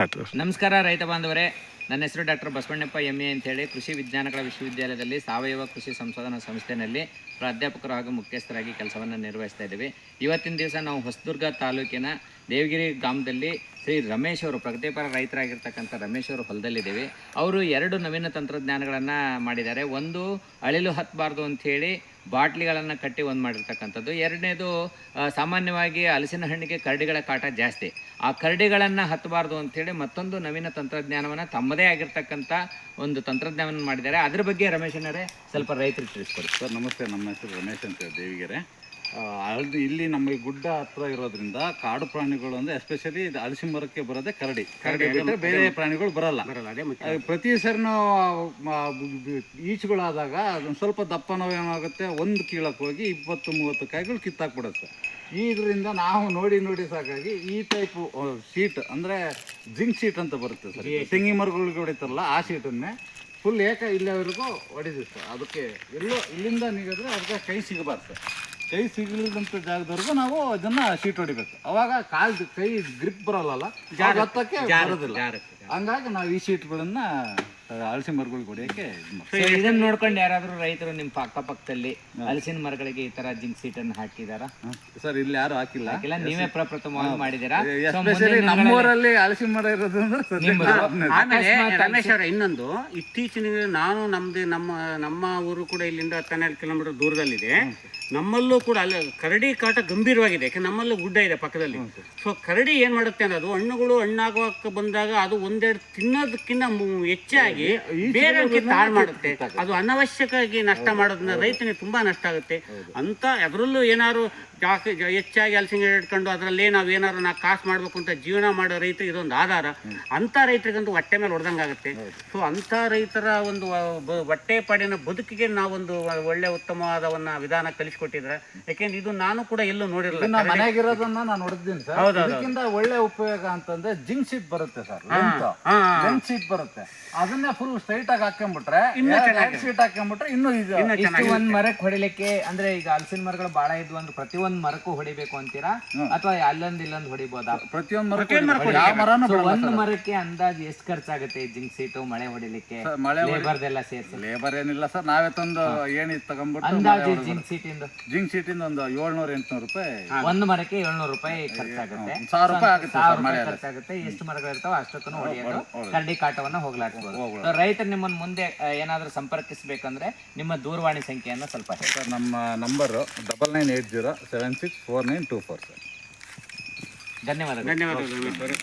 ನಮಸ್ಕಾರ ರೈತ ಬಾಂಧವರೇ. ನನ್ನ ಹೆಸರು ಡಾಕ್ಟರ್ ಬಸವಣ್ಣಪ್ಪ ಎಂ ಎ ಅಂತೇಳಿ ಕೃಷಿ ವಿಜ್ಞಾನಗಳ ವಿಶ್ವವಿದ್ಯಾಲಯದಲ್ಲಿ ಸಾವಯವ ಕೃಷಿ ಸಂಶೋಧನಾ ಸಂಸ್ಥೆಯಲ್ಲಿ ಪ್ರಾಧ್ಯಾಪಕರು ಹಾಗೂ ಮುಖ್ಯಸ್ಥರಾಗಿ ಕೆಲಸವನ್ನು ನಿರ್ವಹಿಸ್ತಾ ಇದ್ದೀವಿ. ಇವತ್ತಿನ ದಿವಸ ನಾವು ಹೊಸದುರ್ಗ ತಾಲೂಕಿನ ದೇವಗಿರಿ ಗ್ರಾಮದಲ್ಲಿ ಶ್ರೀ ರಮೇಶ್ ಅವರು ಪ್ರಗತಿಪರ ರೈತರಾಗಿರ್ತಕ್ಕಂಥ ರಮೇಶ್ ಅವರು ಹೊಲದಲ್ಲಿದ್ದೀವಿ. ಅವರು ಎರಡು ನವೀನ ತಂತ್ರಜ್ಞಾನಗಳನ್ನು ಮಾಡಿದ್ದಾರೆ. ಒಂದು ಅಳಿಲು ಹತ್ತಬಾರ್ದು ಅಂಥೇಳಿ ಬಾಟ್ಲಿಗಳನ್ನು ಕಟ್ಟಿ ಒಂದು ಮಾಡಿರ್ತಕ್ಕಂಥದ್ದು. ಎರಡನೇದು ಸಾಮಾನ್ಯವಾಗಿ ಹಲಸಿನ ಹಣ್ಣಿಗೆ ಕರಡಿಗಳ ಕಾಟ ಜಾಸ್ತಿ. ಆ ಕರಡಿಗಳನ್ನು ಹತ್ತಬಾರ್ದು ಅಂಥೇಳಿ ಮತ್ತೊಂದು ನವೀನ ತಂತ್ರಜ್ಞಾನವನ್ನು ತಮ್ಮದೇ ಆಗಿರ್ತಕ್ಕಂಥ ಒಂದು ತಂತ್ರಜ್ಞಾನವನ್ನು ಮಾಡಿದ್ದಾರೆ. ಅದ್ರ ಬಗ್ಗೆ ರಮೇಶನರೇ ಸ್ವಲ್ಪ ರೈತರಿಗೆ ತಿಳಿಸ್ಕೊಡಿ. ಸರ್, ನಮಸ್ತೆ. ನಮ್ಮ ಹೆಸರು ರಮೇಶ್ ಅಂತ ದೇವಿಗೆರೆ. ಆ, ಇಲ್ಲಿ ಇಲ್ಲಿ ನಮಗೆ ಗುಡ್ಡ ಹತ್ರ ಇರೋದ್ರಿಂದ ಕಾಡು ಪ್ರಾಣಿಗಳು ಅಂದ್ರೆ ಎಸ್ಪೆಷಲಿ ಅಲಸಿ ಮರಕ್ಕೆ ಬರೋದೇ ಕರಡಿ. ಕರಡಿ ಬಿಟ್ಟರೆ ಬೇರೆ ಪ್ರಾಣಿಗಳು ಬರಲ್ಲ. ಪ್ರತಿ ಸರಿನೂ ಈಚುಗಳಾದಾಗ ಅದೊಂದು ಸ್ವಲ್ಪ ದಪ್ಪನೋ ಏನಾಗುತ್ತೆ ಒಂದು ಕೀಳಕ್ಕೆ ಹೋಗಿ ಇಪ್ಪತ್ತು ಮೂವತ್ತು ಕಾಯಿಗಳು ಕಿತ್ತಾಕ್ಬಿಡುತ್ತೆ. ಇದರಿಂದ ನಾವು ನೋಡಿ ನೋಡಿ ಸಾಕಾಗಿ ಈ ಟೈಪ್ ಸೀಟ್ ಅಂದ್ರೆ ಜಿಂಕ್ ಸೀಟ್ ಅಂತ ಬರುತ್ತೆ ಸರ್ ತೆಂಗಿ ಮರಗಳಿಗೆ ಹೊಡಿತಾರಲ್ಲ ಆ ಸೀಟನ್ನೇ ಫುಲ್ ಏಕ ಇಲ್ಲಿವರೆಗೂ ಹೊಡೆದಿತ್ತು ಅದಕ್ಕೆ ಎಲ್ಲೋ ಇಲ್ಲಿಂದ ನೀಗಿದ್ರೆ ಅದಕ್ಕೆ ಕೈ ಸಿಗಬಾರ್ದು ಸರ್. ಕೈ ಸಿಗಲಿಲ್ಲಂತ ಜಾಗದವರೆಗೂ ನಾವು ಅದನ್ನ ಶೀಟ್ ಹೊಡಿಬೇಕು. ಅವಾಗ ಕಾಲ್ ಕೈ ಗ್ರಿಪ್ ಬರಲ್ಲ ಹತ್ತಕ್ಕೆ ಬರೋದಿಲ್ಲ. ಹಂಗಾಗಿ ನಾವು ಈ ಶೀಟ್ಗಳನ್ನ ಹಲಸಿನ ಮರಗಳಿಗೆ ಹೊಡಿಯೋಕ್ಕೆ ಇದು ಇದನ್ನ ನೋಡ್ಕೊಂಡು ಯಾರಾದರೂ ರೈತರು ನಿಮ್ಮ ಅಕ್ಕಪಕ್ಕದಲ್ಲಿ ಹಲಸಿನ ಮರಗಳಿಗೆ ಈ ತರ ಜಿಂಕ್ ಸೀಟನ್ನು ಹಾಕಿದಾರ? ಹ. ಸರ್ ಇಲ್ಲಿ ಯಾರು ಹಾಕಿಲ್ಲ. ಹಾಕಿಲ್ಲ. ನೀವೇ ಪ್ರಪ್ರಥಮವಾಗಿ ಮಾಡಿದೀರಾ? ನಮ್ಮೂರಲ್ಲಿ ಹಲಸಿ ಮರ ಇರೋದ್ರಿಂದ? ಆಮೇಲೆ ರಮೇಶ್ ಅವರ ಇನ್ನೊಂದು ಇತ್ತೀಚಿನ ನಾನು ನಮ್ದು ನಮ್ಮ ನಮ್ಮ ಊರು ಕೂಡ ಇಲ್ಲಿಂದ ಹತ್ತೆರಡು ಕಿಲೋಮೀಟರ್ ದೂರದಲ್ಲಿದೆ. ನಮ್ಮಲ್ಲೂ ಕೂಡ ಅಲ್ಲ ಕರಡಿ ಕಾಟ ಗಂಭೀರವಾಗಿದೆ ಯಾಕೆ ನಮ್ಮಲ್ಲೂ ಗುಡ್ಡ ಇದೆ ಪಕ್ಕದಲ್ಲಿ. ಸೊ ಕರಡಿ ಏನ್ ಮಾಡುತ್ತೆ ಅಂದ್ರೆ ಅದು ಹಣ್ಣುಗಳು ಹಣ್ಣಾಗುವಕ್ಕೆ ಬಂದಾಗ ಅದು ಒಂದೆರಡು ತಿನ್ನೋದಕ್ಕಿಂತ ಹೆಚ್ಚಾಗಿ ಬೇರೆ ತಾಳ್ ಮಾಡುತ್ತೆ. ಅದು ಅನವಶ್ಯಕವಾಗಿ ನಷ್ಟ ಮಾಡೋದ್ರಿಂದ ರೈತನಿಗೆ ತುಂಬಾ ನಷ್ಟ ಆಗುತ್ತೆ. ಅಂತ ಅದರಲ್ಲೂ ಏನಾದ್ರು ಜಾಸ್ತಿ ಹೆಚ್ಚಾಗಿ ಹಲಸಿನ ಗಿಡ ಇಟ್ಕೊಂಡು ಅದರಲ್ಲಿ ನಾವು ಏನಾದ್ರು ನಾವು ಕಾಸು ಮಾಡ್ಬೇಕು ಅಂತ ಜೀವನ ಮಾಡೋ ರೈತ ಇದೊಂದು ಆಧಾರ. ಅಂತ ರೈತರಿಗಂತೂ ಹೊಟ್ಟೆ ಮೇಲೆ ಹೊಡೆದಂಗಾಗುತ್ತೆ ಸೊ ಅಂತ ರೈತರ ಒಂದು ಹೊಟ್ಟೆ ಪಾಡಿನ ಬದುಕಿಗೆ ನಾವೊಂದು ಒಳ್ಳೆ ಉತ್ತಮವಾದ ಒಂದು ವಿಧಾನ ಕಲಿಸ್ಕೊಟ್ಟಿದ್ರೆ ಯಾಕೆಂದ್ರೆ ಇದು ನಾನು ಕೂಡ ಎಲ್ಲೂ ನೋಡಿರಲಿಲ್ಲ. ಇದನ್ನ ಮನೆಗಿರೋದನ್ನ ನಾನು ಹೊಡೆದಿದ್ದೀನಿ ಸರ್. ಇದಕ್ಕಿಂತ ಒಳ್ಳೆ ಉಪಯೋಗ ಅಂತಂದ್ರೆ ಜಿಮ್ ಶೀಟ್ ಬರುತ್ತೆ ಸರ್. ಜಿಮ್ ಶೀಟ್ ಬರುತ್ತೆ. ಅದನ್ನ ಫುಲ್ ಸ್ಟ್ರೈಟ್ ಆಗಿ ಹಾಕೊಂಡ್ಬಿಟ್ರೆ ಶೀಟ್ ಹಾಕೊಂಡ್ಬಿಟ್ರೆ ಇನ್ನೂ ಇದು ಇಷ್ಟು ಒಂದ್ ಮರಕ್ಕೆ ಹೊಡಿಲಿಕ್ಕೆ ಅಂದ್ರೆ ಈಗ ಹಲಸಿನ ಮರಗಳು ಬಹಳ ಇದ್ವು ಅಂದ್ರೆ ಪ್ರತಿ ಒಂದ್ ಮರಕ್ಕೂ ಹೊಡಿಬೇಕು ಅಂತೀರಾ? ಅಥವಾ ಅಲ್ಲೊಂದ್ ಇಲ್ಲೊಂದ್ ಹೊಡಿಬೋದಾ? ಪ್ರತಿಯೊಂದ್ ಮರ ಯಾವ ಮರನೂ So, ಒಂದ್ ಮರಕ್ಕೆ ಅಂದಾಜು ಎಷ್ಟು ಖರ್ಚಾಗುತ್ತೆ ಜಿಂಕ್ ಸೀಟು ಮಳೆ ಹೊಡಿಲಿಕ್ಕೆ? ಮಳೆ ಲೇಬರ್ದೆಲ್ಲ ಸೇರಿಸಿ. ಲೇಬರ್ ಏನಿಲ್ಲ ಸರ್. ನಾವೇ ತಂದು ಏನಿದ್ ತಗೊಂಡ್ಬಿಟ್ಟು ಅಂದಾಜು ಜಿಂಕ್ ಸೀಟಿಂದ ಜಿಂಕ್ ಶೀಟಿಂದ ಒಂದು ಏಳ್ನೂರ ಎಂಟ್ನೂರು ರೂಪಾಯಿ. ಒಂದು ಮರಕ್ಕೆ ಏಳ್ನೂರು ರೂಪಾಯಿ ಖರ್ಚಾಗುತ್ತೆ. ಸಾವಿರ ರೂಪಾಯಿ ಆಗುತ್ತೆ ಸಾವಿರ ಸರ್ ರೂಪಾಯಿ ಖರ್ಚಾಗುತ್ತೆ. ಎಷ್ಟು ಮರಗಳಿರ್ತಾವ ಅಷ್ಟಕ್ಕೂ ಹೊಡೆಯೋದು. ಕರಡಿ ಕಾಟವನ್ನ ಹೋಗ್ಲಾಡಿಸ್ಬೋದು. So, ರೈತರು ನಿಮ್ಮನ್ನ ಮುಂದೆ ಆ, ಏನಾದ್ರೂ ಸಂಪರ್ಕಿಸಬೇಕಂದ್ರೆ ನಿಮ್ಮ ದೂರವಾಣಿ ಸಂಖ್ಯೆಯನ್ನು ಸ್ವಲ್ಪ ಹೇಳಿ. ಸರ್ ನಮ್ಮ number double nine eight zero seven six four nine two four sir. ಧನ್ಯವಾದಗಳು. ಧನ್ಯವಾದಗಳು. ರಮೇಶ್ ಅವರೇ